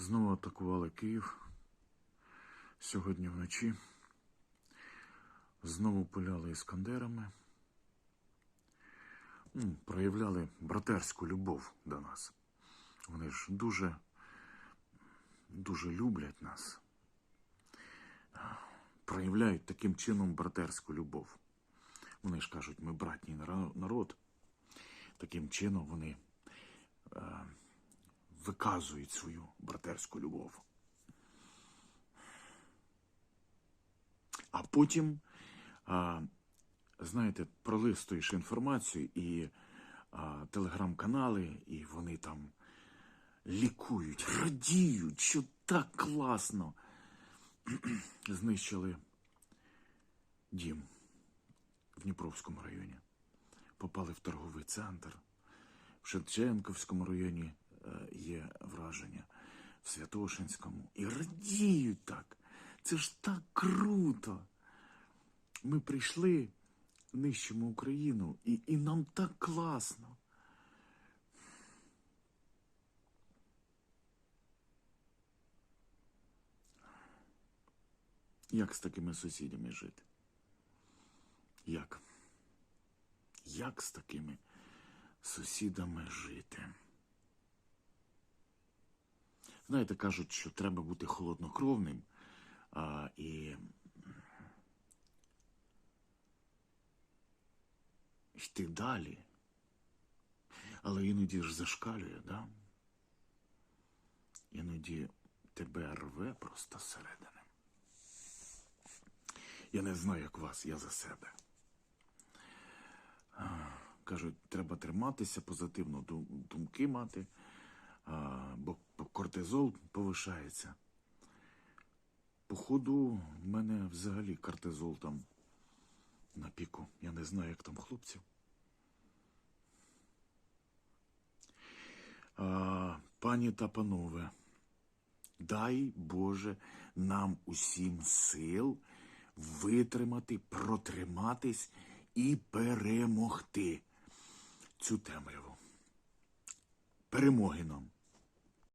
Знову атакували Київ сьогодні вночі. Знову пуляли іскандерами. Ну, проявляли братерську любов до нас. Вони ж дуже, дуже люблять нас. Проявляють таким чином братерську любов. Вони ж кажуть, ми братній народ. Таким чином вони виказують свою братерську любов. А потім, а, знаєте, пролистуєш інформацію і а, телеграм-канали, і вони там лікують, радіють, що так класно. Знищили дім в Дніпровському районі. Попали в торговий центр. В Шевченківському районі є враження, в Святошинському. І радіють так. Це ж так круто. Ми прийшли, нищимо Україну, і, і нам так класно. Як з такими сусідями жити? Як? Як з такими сусідами жити? Знаєте, кажуть, що треба бути холоднокровним а, і йти далі. Але іноді ж зашкалює, да? Іноді тебе рве просто зсередини. Я не знаю, як вас, я за себе. Кажуть, треба триматися позитивно, думки мати, бо кортизол повишається. Походу, в мене взагалі кортизол там на піку. Я не знаю, як там хлопців. А, пані та панове, дай Боже нам усім сил витримати, протриматись і перемогти цю темряву. Перемоги нам!